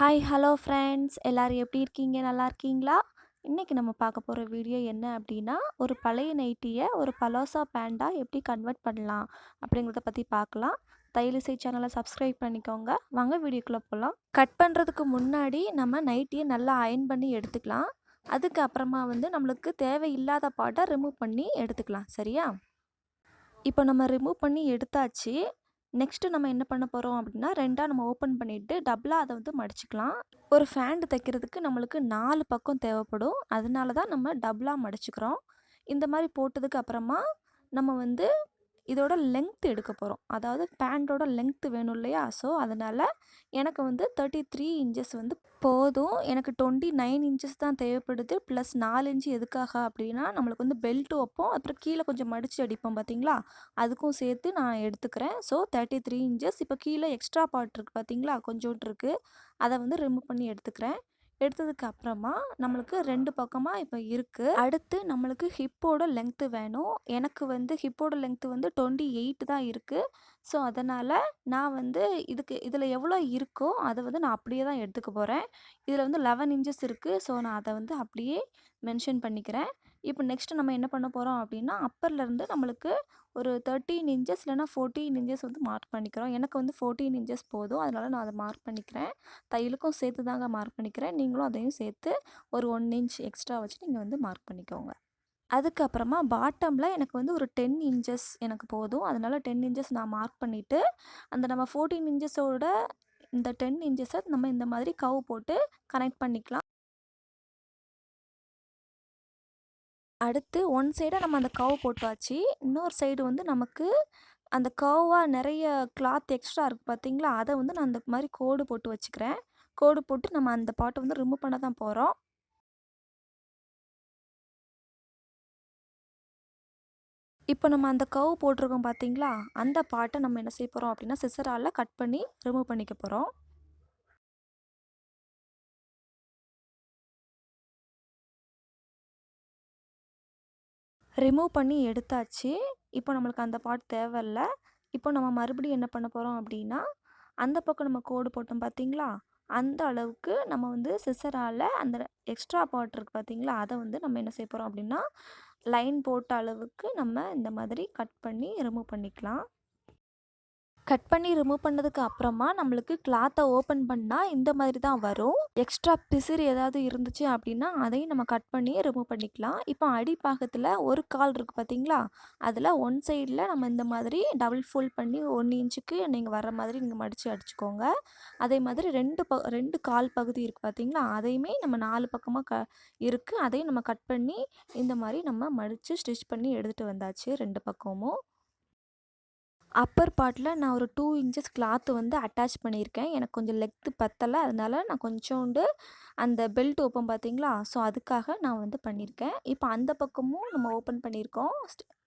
Hi hello friends எல்லோரும் எப்படி இருக்கீங்க? நல்லா இருக்கீங்களா? இன்றைக்கி நம்ம பார்க்க போகிற வீடியோ என்ன அப்படின்னா ஒரு பழைய நைட்டியை ஒரு பலோசா பேண்டாக எப்படி கன்வெர்ட் பண்ணலாம் அப்படிங்கிறத பற்றி பார்க்கலாம். தைலிசை சேனலை சப்ஸ்கிரைப் பண்ணிக்கோங்க. வாங்க வீடியோக்குள்ளே போகலாம் கட் பண்ணுறதுக்கு முன்னாடி நம்ம நைட்டியை நல்லா அயன் பண்ணி எடுத்துக்கலாம். அதுக்கு அப்புறமா வந்து நம்மளுக்கு தேவையில்லாத பாட்டை ரிமூவ் பண்ணி எடுத்துக்கலாம். சரியா? இப்போ நம்ம ரிமூவ் பண்ணி எடுத்தாச்சு. நெக்ஸ்ட்டு நம்ம என்ன பண்ண போகிறோம் அப்படின்னா ரெண்டாக நம்ம ஓப்பன் பண்ணிவிட்டு டபுளாக அதை வந்து மடிச்சுக்கலாம். ஒரு ஃபேண்டு தைக்கிறதுக்கு நம்மளுக்கு நாலு பக்கம் தேவைப்படும். அதனால தான் நம்ம டபுளாக மடிச்சுக்கிறோம். இந்த மாதிரி போட்டதுக்கு அப்புறமா நம்ம வந்து இதோட லென்த் எடுக்க போகிறோம் அதாவது பேண்ட்டோட லென்த் வேணும் இல்லையா? ஸோ அதனால் எனக்கு வந்து தேர்ட்டி த்ரீ இன்ச்சஸ் வந்து போதும். எனக்கு டுவெண்ட்டி நைன் இன்ச்சஸ் தான் தேவைப்படுது. ப்ளஸ் நாலு இன்ச்சு எதுக்காக அப்படின்னா நம்மளுக்கு வந்து பெல்ட் வைப்போம். அப்புறம் கீழே கொஞ்சம் மடித்து அடிப்போம் பார்த்தீங்களா அதுக்கும் சேர்த்து நான் எடுத்துக்கிறேன். ஸோ தேர்ட்டி த்ரீ இன்ச்சஸ் இப்போ கீழே எக்ஸ்ட்ரா பார்ட் இருக்குது பார்த்தீங்களா கொஞ்சோண்டு இருக்குது அதை வந்து ரிமூவ் பண்ணி எடுத்துக்கிறேன். எடுத்ததுக்கு அப்புறமா நம்மளுக்கு ரெண்டு பக்கமாக இப்போ இருக்குது அடுத்து நம்மளுக்கு ஹிப்போட லெங்க்த்து வேணும். எனக்கு வந்து ஹிப்போட லெங்க்த்து வந்து டுவெண்ட்டி எயிட் தான் இருக்குது ஸோ அதனால் நான் வந்து இதுக்கு இதில் எவ்வளோ இருக்கோ அதை வந்து நான் அப்படியே தான் எடுத்துக்க போகிறேன் இதில் வந்து லெவன் இன்ச்சஸ் இருக்குது ஸோ நான் அதை வந்து அப்படியே மென்ஷன் பண்ணிக்கிறேன். இப்போ நெக்ஸ்ட்டு நம்ம என்ன பண்ண போகிறோம் அப்படின்னா அப்பர்லேருந்து நம்மளுக்கு ஒரு தேர்ட்டீன் இன்ச்சஸ் இல்லைனா ஃபோர்டீன் இன்ச்சஸ் வந்து மார்க் பண்ணிக்கிறோம். எனக்கு வந்து ஃபோர்டீன் இன்ச்சஸ் போதும். அதனால் நான் அதை மார்க் பண்ணிக்கிறேன். தையலுக்கும் சேர்த்து தாங்க மார்க் பண்ணிக்கிறேன். நீங்களும் அதையும் சேர்த்து ஒரு ஒன் இன்ச் எக்ஸ்ட்ரா வச்சு நீங்கள் வந்து மார்க் பண்ணிக்கோங்க. அதுக்கப்புறமா பாட்டமில் எனக்கு வந்து ஒரு டென் இன்ச்சஸ் எனக்கு போதும். அதனால் டென் இன்ச்சஸ் நான் மார்க் பண்ணிவிட்டு அந்த நம்ம ஃபோர்டீன் இன்ச்சஸோட இந்த டென் இன்ச்சஸை நம்ம இந்த மாதிரி கவு போட்டு கனெக்ட் பண்ணிக்கலாம். அடுத்து ஒன் சைடாக நம்ம அந்த கவ் போட்டாச்சு. இன்னொரு சைடு வந்து நமக்கு அந்த கவ்வாக நிறைய கிளாத் எக்ஸ்ட்ரா இருக்குது பார்த்தீங்களா? அதை வந்து நான் அந்த மாதிரி கோடு போட்டு வச்சுக்கிறேன். கோடு போட்டு நம்ம அந்த பாட்டை வந்து ரிமூவ் பண்ண தான் போகிறோம் இப்போ நம்ம அந்த கவ் போட்டிருக்கோம் பார்த்தீங்களா? அந்த பாட்டை நம்ம என்ன செய்ய போகிறோம் அப்படின்னா சிசரால் கட் பண்ணி ரிமூவ் பண்ணிக்க போகிறோம் ரிமூவ் பண்ணி எடுத்தாச்சு. இப்போ நம்மளுக்கு அந்த பார்ட் தேவையில்ல. இப்போ நம்ம மறுபடியும் என்ன பண்ண போகிறோம் அப்படின்னா அந்த பக்கம் நம்ம கோடு போட்டோம் பார்த்தீங்களா அந்த அளவுக்கு நம்ம வந்து சிசரால் அந்த எக்ஸ்ட்ரா பார்ட் இருக்குது பார்த்தீங்களா அதை வந்து நம்ம என்ன செய்ய போகிறோம் அப்படின்னா லைன் போட்ட அளவுக்கு நம்ம இந்த மாதிரி கட் பண்ணி ரிமூவ் பண்ணிக்கலாம். கட் பண்ணி ரிமூவ் பண்ணதுக்கு அப்புறமா நம்மளுக்கு கிளாத்தை ஓப்பன் பண்ணால் இந்த மாதிரி தான் வரும். எக்ஸ்ட்ரா பிசிறு ஏதாவது இருந்துச்சு அப்படின்னா அதையும் நம்ம கட் பண்ணி ரிமூவ் பண்ணிக்கலாம். இப்போ அடிப்பாகத்தில் ஒரு கால் இருக்குது பார்த்தீங்களா அதில் ஒன் சைடில் நம்ம இந்த மாதிரி டபுள் ஃபோல்ட் பண்ணி ஒன் இன்ச்சுக்கு நீங்கள் வர மாதிரி நீங்கள் மடித்து அடிச்சுக்கோங்க. அதே மாதிரி ரெண்டு ப ரெண்டு கால் பகுதி இருக்குது பார்த்தீங்களா அதையுமே நம்ம நாலு பக்கமாக க இருக்குது அதையும் நம்ம கட் பண்ணி இந்த மாதிரி நம்ம மடித்து ஸ்டிச் பண்ணி எடுத்துகிட்டு வந்தாச்சு ரெண்டு பக்கமும். அப்பர் பார்ட்டில் நான் ஒரு டூ இன்ச்சஸ் கிளாத்து வந்து அட்டாச் பண்ணியிருக்கேன். எனக்கு கொஞ்சம் லெக்த்து பத்தலை. அதனால் நான் கொஞ்சோண்டு அந்த பெல்ட் ஓப்பன் பார்த்தீங்களா? ஸோ அதுக்காக நான் வந்து பண்ணியிருக்கேன். இப்போ அந்த பக்கமும் நம்ம ஓப்பன் பண்ணியிருக்கோம்.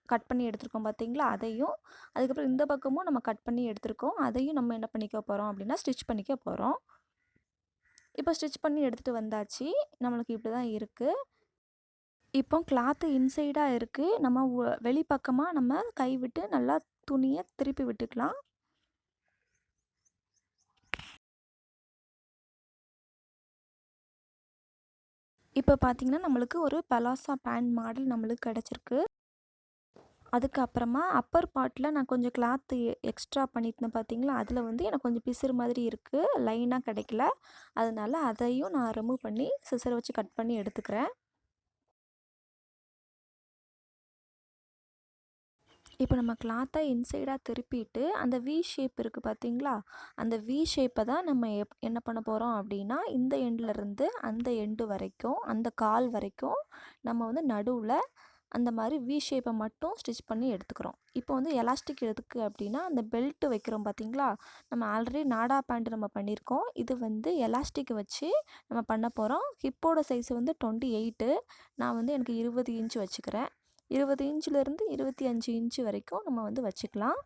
கட் பண்ணி எடுத்திருக்கோம் பார்த்தீங்களா? அதையும். அதுக்கப்புறம் இந்த பக்கமும் நம்ம கட் பண்ணி எடுத்திருக்கோம். அதையும் நம்ம என்ன பண்ணிக்க போகிறோம் அப்படின்னா ஸ்டிச் பண்ணிக்க போகிறோம் இப்போ ஸ்டிச் பண்ணி எடுத்துகிட்டு வந்தாச்சு. நம்மளுக்கு இப்படி தான் இருக்குது இப்போ கிளாத்து இன்சைடாக இருக்குது நம்ம வெளிப்பக்கமாக நம்ம கை விட்டு நல்லா துணியை திருப்பி விட்டுக்கலாம். இப்போ பார்த்திங்கன்னா நம்மளுக்கு ஒரு பலாசா பேண்ட் மாடல் நம்மளுக்கு கிடச்சிருக்கு. அதுக்கப்புறமா அப்பர் பார்ட்டில் நான் கொஞ்சம் கிளாத்து எக்ஸ்ட்ரா பண்ணியிருந்தேன் பார்த்தீங்களா அதில் வந்து எனக்கு கொஞ்சம் பிசுறு மாதிரி இருக்குது லைனாக கிடைக்கல. அதனால் அதையும் நான் ரிமூவ் பண்ணி சிசரை வச்சு கட் பண்ணி எடுத்துக்கிறேன். இப்போ நம்ம கிளாத்தை இன்சைடாக திருப்பிட்டு அந்த வி ஷேப் இருக்குது பார்த்தீங்களா? அந்த வி ஷேப்பை தான் நம்ம எப் என்ன பண்ண போகிறோம் அப்படின்னா இந்த எண்ட்லேருந்து அந்த எண்டு வரைக்கும் அந்த கால் வரைக்கும் நம்ம வந்து நடுவில் அந்த மாதிரி வி ஷேப்பை மட்டும் ஸ்டிச் பண்ணி எடுத்துக்கிறோம். இப்போ வந்து எலாஸ்டிக் எதுக்கு அப்படின்னா அந்த பெல்ட்டு வைக்கிறோம் பார்த்தீங்களா? நம்ம ஆல்ரெடி நாடா பேண்ட் நம்ம பண்ணியிருக்கோம். இது வந்து எலாஸ்டிக் வச்சு நம்ம பண்ண போகிறோம் ஹிப்போட சைஸ் வந்து டுவெண்ட்டி எயிட்டு நான் வந்து எனக்கு இருபது இன்ச்சு வச்சுக்கிறேன். இருபது இன்ச்சிலேருந்து இருபத்தி அஞ்சு இன்ச்சு வரைக்கும் நம்ம வந்து வச்சுக்கலாம்.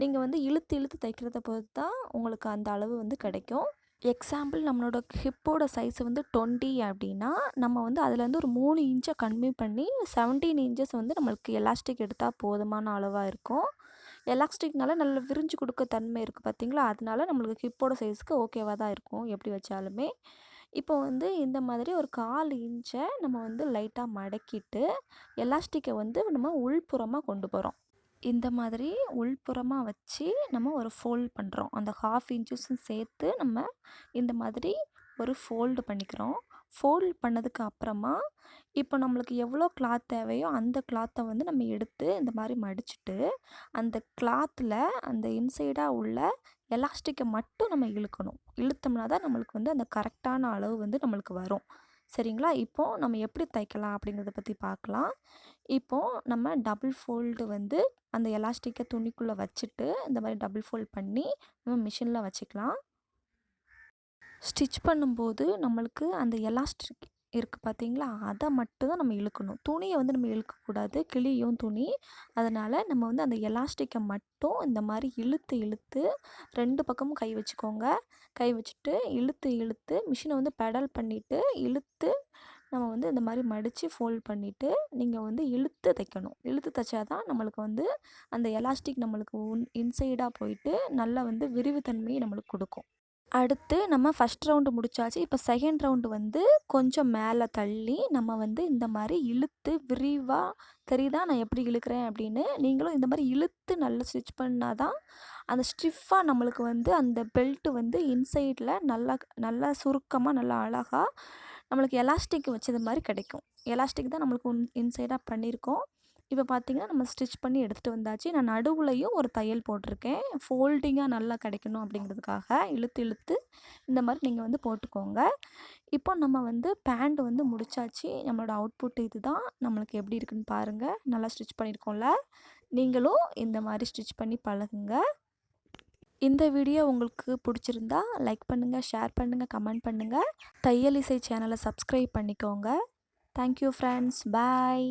நீங்கள் வந்து இழுத்து இழுத்து தைக்கிறத பொறுத்து தான் உங்களுக்கு அந்த அளவு வந்து கிடைக்கும். எக்ஸாம்பிள் நம்மளோட ஹிப்போட சைஸ் வந்து டுவெண்ட்டி அப்படின்னா நம்ம வந்து அதுலேருந்து ஒரு மூணு இன்ச்சை கம்மி பண்ணி செவன்டீன் இன்ச்சஸ் வந்து நம்மளுக்கு எலாஸ்டிக் எடுத்தால் போதுமான அளவாக இருக்கும். எலாஸ்டிக்னால நல்ல விரிஞ்சு கொடுக்க தன்மை இருக்குது பார்த்தீங்களா அதனால நம்மளுக்கு ஹிப்போட சைஸுக்கு ஓகேவாக தான் இருக்கும் எப்படி வச்சாலுமே. இப்போ வந்து இந்த மாதிரி ஒரு கால் இன்ச்சை நம்ம வந்து லைட்டாக மடக்கிட்டு எலாஸ்டிக்கை வந்து நம்ம உள்புறமாக கொண்டு போகிறோம் இந்த மாதிரி உள்புறமாக வச்சு நம்ம ஒரு ஃபோல்ட் பண்ணுறோம் அந்த ஹாஃப் இன்ச்சஸும் சேர்த்து நம்ம இந்த மாதிரி ஒரு ஃபோல்டு பண்ணிக்கிறோம். ஃபோல்ட் பண்ணதுக்கு அப்புறமா இப்போ நம்மளுக்கு எவ்வளோ கிளாத் தேவையோ அந்த கிளாத்தை வந்து நம்ம எடுத்து இந்த மாதிரி மடிச்சுட்டு அந்த கிளாத்தில் அந்த இன்சைடாக உள்ள எலாஸ்டிக்கை மட்டும் நம்ம இழுக்கணும். இழுத்தோம்னா தான் நம்மளுக்கு வந்து அந்த கரெக்டான அளவு வந்து நம்மளுக்கு வரும். சரிங்களா? இப்போது நம்ம எப்படி தைக்கலாம் அப்படிங்கிறத பற்றி பார்க்கலாம். இப்போது நம்ம டபுள் ஃபோல்டு வந்து அந்த எலாஸ்டிக்கை துணிக்குள்ளே வச்சுட்டு இந்த மாதிரி டபுள் ஃபோல்ட் பண்ணி நம்ம மிஷினில் வச்சுக்கலாம். ஸ்டிச் பண்ணும்போது நம்மளுக்கு அந்த எலாஸ்டிக் இருக்குது பார்த்தீங்களா? அதை மட்டும்தான் நம்ம இழுக்கணும். துணியை வந்து நம்ம இழுக்கக்கூடாது. கிளியும் துணி. அதனால் நம்ம வந்து அந்த எலாஸ்டிக்கை மட்டும் இந்த மாதிரி இழுத்து இழுத்து ரெண்டு பக்கமும் கை வச்சுக்கோங்க. கை வச்சுட்டு இழுத்து இழுத்து மிஷினை வந்து பெடல் பண்ணிவிட்டு இழுத்து நம்ம வந்து இந்த மாதிரி மடித்து ஃபோல்ட் பண்ணிவிட்டு நீங்கள் வந்து இழுத்து தைக்கணும். இழுத்து தைச்சா தான் நம்மளுக்கு வந்து அந்த எலாஸ்டிக் நம்மளுக்கு உன் இன்சைடாக போயிட்டு நல்லா வந்து விரிவுத்தன்மையை நம்மளுக்கு கொடுக்கும். அடுத்து நம்ம ஃபஸ்ட் ரவுண்டு முடிச்சாச்சு. இப்போ செகண்ட் ரவுண்டு வந்து கொஞ்சம் மேலே தள்ளி நம்ம வந்து இந்த மாதிரி இழுத்து விரிவாக தெரியுதா? நான் எப்படி இழுக்கிறேன் அப்படின்னு நீங்களும் இந்த மாதிரி இழுத்து நல்லா ஸ்டிச் பண்ணால் தான் அந்த ஸ்டிஃபாக நம்மளுக்கு வந்து அந்த பெல்ட்டு வந்து இன்சைடில் நல்லா நல்லா சுருக்கமாக நல்லா அழகாக நம்மளுக்கு எலாஸ்டிக் வச்சது மாதிரி கிடைக்கும். எலாஸ்டிக் தான் நம்மளுக்கு உன் இன்சைடாக பண்ணியிருக்கோம். இப்போ பார்த்தீங்கன்னா நம்ம ஸ்டிச் பண்ணி எடுத்துகிட்டு வந்தாச்சு. நான் நடுவுலையும் ஒரு தையல் போட்டிருக்கேன். ஃபோல்டிங்காக நல்லா கிடைக்கணும் அப்படிங்கிறதுக்காக இழுத்து இழுத்து இந்த மாதிரி நீங்கள் வந்து போட்டுக்கோங்க. இப்போ நம்ம வந்து பேண்ட் வந்து முடிச்சாச்சு. நம்மளோட அவுட்புட் இது தான் நம்மளுக்கு எப்படி இருக்குன்னு பாருங்கள் நல்லா ஸ்டிச் பண்ணியிருக்கோம்ல. நீங்களும் இந்த மாதிரி ஸ்டிச் பண்ணி பழகுங்க. இந்த வீடியோ உங்களுக்கு பிடிச்சிருந்தா லைக் பண்ணுங்கள் ஷேர் பண்ணுங்கள் கமெண்ட் பண்ணுங்கள் தையல் இசை சேனலை சப்ஸ்கிரைப் பண்ணிக்கோங்க. Thank you friends bye